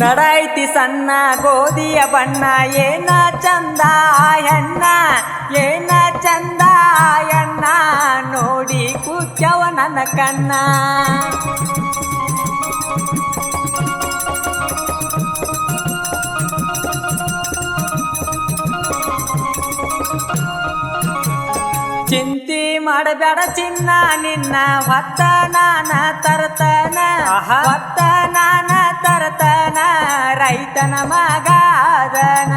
ನಡೈತಿ ಸಣ್ಣ ಗೋಧಿಯ ಬಣ್ಣ ಏನ ಚಂದ ಹೆಣ್ಣ ಏನ ಚಂದ ಎಣ್ಣ ನೋಡಿ ಕೂತ್ಯವ ನನ್ನ ಕಣ್ಣ ಚಿಂತಿ ಮಾಡಬೇಡ ಚಿನ್ನ ನಿನ್ನ ಹೊತ್ತ ನಾನ ತರತನ. ಹೊತ್ತ ನಾನ ತರತನ ರೈತನ ಮಗಾದನ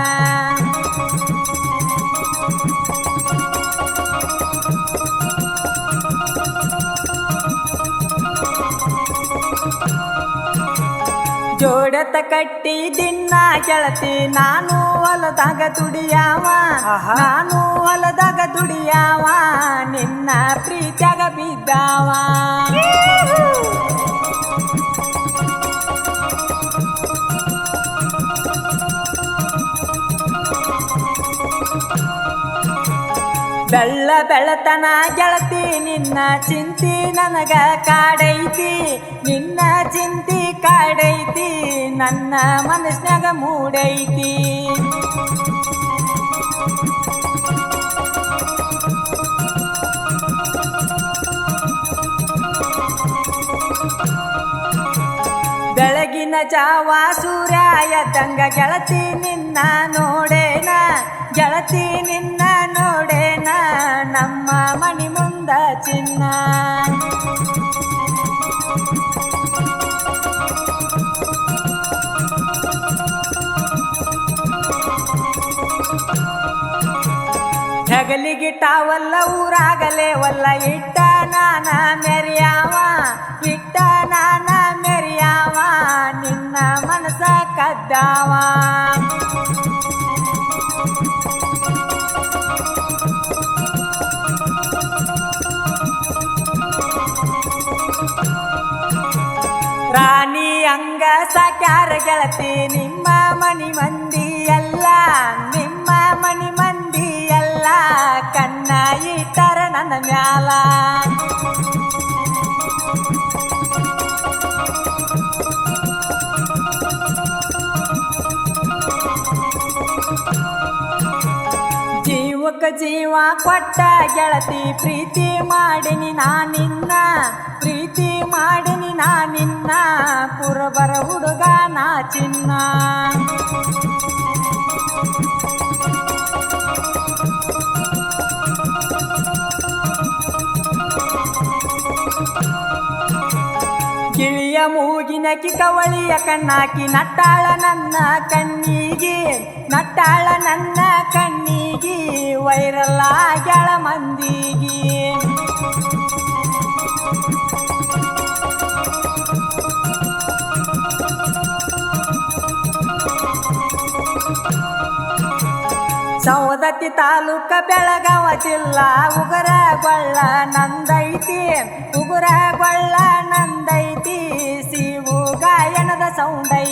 ಜೋಡತ ಕಟ್ಟಿ ದಿನ್ನ ಕೆಳತಿ ನಾನು ಹೊಲದಾಗ ದುಡಿಯಾವ. ನಾನು ಹೊಲದಾಗ ದುಡಿಯಾವ ನಿನ್ನ ಪ್ರೀತ್ಯಾಗ ಬಿದ್ದಾವ. ಬೆಳ್ಳ ಬೆಳತನ ಗೆಳತಿ ನಿನ್ನ ಚಿಂತಿ ನನಗ ಕಾಡೈತಿ. ನಿನ್ನ ಚಿಂತಿ ಕಾಡೈತಿ, ನನ್ನ ಮನಸ್ಸಿನಾಗ ಮೂಡೈತಿ. ಬೆಳಗಿನ ಜಾವ ಸೂರ್ಯ ತಂಗ ಗೆಳತಿ ನಿನ್ನ ನೋಡೇನ, ಗೆಳತಿ ನಿನ್ನ ನೋಡೇನ, ನಮ್ಮ ಮಣಿ ಮುಂದ ಚಿನ್ನ. ಹೆಗಲಿಗಿಟ್ಟಾವಲ್ಲ ಊರಾಗಲೇ ಒಲ್ಲ. ಇಟ್ಟ ನಾನ ಮೆರಿಯಾವ, ಇಟ್ಟ ನಾನ ಮೆರಿಯಾವ, ನಿನ್ನ ಮನಸ ಕದ್ದಾವ. ರಾಣಿ ಅಂಗ ಸಾಕ್ಯಾರ ಗೆಳತಿ, ನಿಮ್ಮ ಮನಿ ಮಂದಿ ಎಲ್ಲ ಜೀವಕ್ಕ ಜೀವ ಕೊಟ್ಟ ಗೆಳತಿ ಪ್ರೀತಿ ಮಾಡಿನಿ ನಾನಿನ್ನ ಪ್ರೀತಿ ಮಾಡಿನಿ ನಾನಿನ್ನ ಪುರಬರ ಹುಡುಗ ನಾ ಚಿನ್ನ. ಗಿಳಿಯ ಮೂಗಿನ ಕವಳಿಯ ಕಣ್ಣಾಕಿ ನಟ್ಟಾಳ ನನ್ನ ಕಣ್ಣಿಗೆ, ನಟ್ಟಾಳ ನನ್ನ ಕಣ್ಣಿಗೆ ಗೆಳ ಮಂದಿಗೆ. ಸವದತ್ತಿ ತಾಲೂಕ ಬೆಳಗಾವ ಜಿಲ್ಲಾ ಉಗುರಗೊಳ್ಳ ನಂದೈತಿ, ಉಗುರಗೊಳ್ಳ ನಂದೈತಿ ಸಿವು ಗಾಯನದ ಸೌಂಡ್ ಐತಿ